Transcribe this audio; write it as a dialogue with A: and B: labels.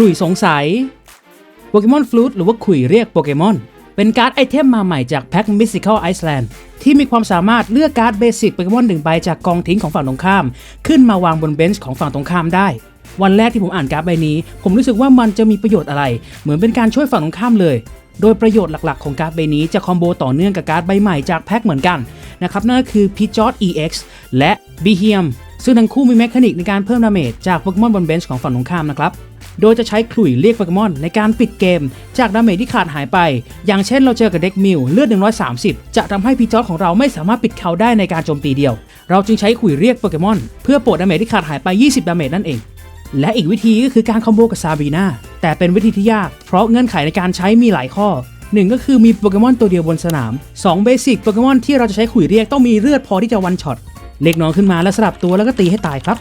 A: ลุยสงสัยโปเกมอนฟลูตหรือว่าขุยเรียกโปเกมอน เป็นการ์ดไอเทมมาใหม่จากแพ็ค Mystical Iceland ที่มีความสามารถเลือกการ์ดเบสิกโปเกมอนหนึ่งใบจากกองทิ้งของฝั่งตรงข้าม ขึ้นมาวางบนเบนช์ของฝั่งตรงข้ามได้ วันแรกที่ผมอ่านการ์ดใบนี้ ผมรู้สึกว่ามันจะมีประโยชน์อะไร เหมือนเป็นการช่วยฝั่งตรงข้ามเลย โดยประโยชน์หลักๆ ของการ์ดใบนี้จะคอมโบต่อเนื่องกับการ์ดใบใหม่จากแพ็คเหมือนกันนะครับนั่นก็คือ p i j o t EX และ b e h e m ซึ่งทั้งคู่มีแมคานิกในการเพิ่มดาเมจจากโปเกมอนบนเบนช์ของฝั่งตรงข้ามนะครับ โดยจะใช้ขลุ่ยเรียกโปเกมอนในการปิดเกม จากดาเมจที่ขาดหายไป อย่างเช่นเราเจอกับเด็กมิวเลือด 130 จะทำให้พีจอร์ของเราไม่สามารถปิดเขาได้ในการโจมตีเดียว เราจึงใช้ขลุ่ยเรียกโปเกมอนเพื่อปรดดาเมจที่ขาดหายไป 20 ดาเมจนั่นเองและอีกวิธีก็คือการคอมโบกับซาบีนาแต่เป็นวิธีที่ยาก เพราะเงื่อนไขในการใช้มีหลายข้อหนึ่งก็คือมีโปเกมอนตัวเดียวบนสนาม 2 เบสิกโปเกมอนที่เราจะใช้ขลุ่ยเรียกต้องมีเลือดพอที่จะวันช็อต เล็กน้องขึ้นมาแล้วสลับตัวแล้วก็ตีให้ตายครับ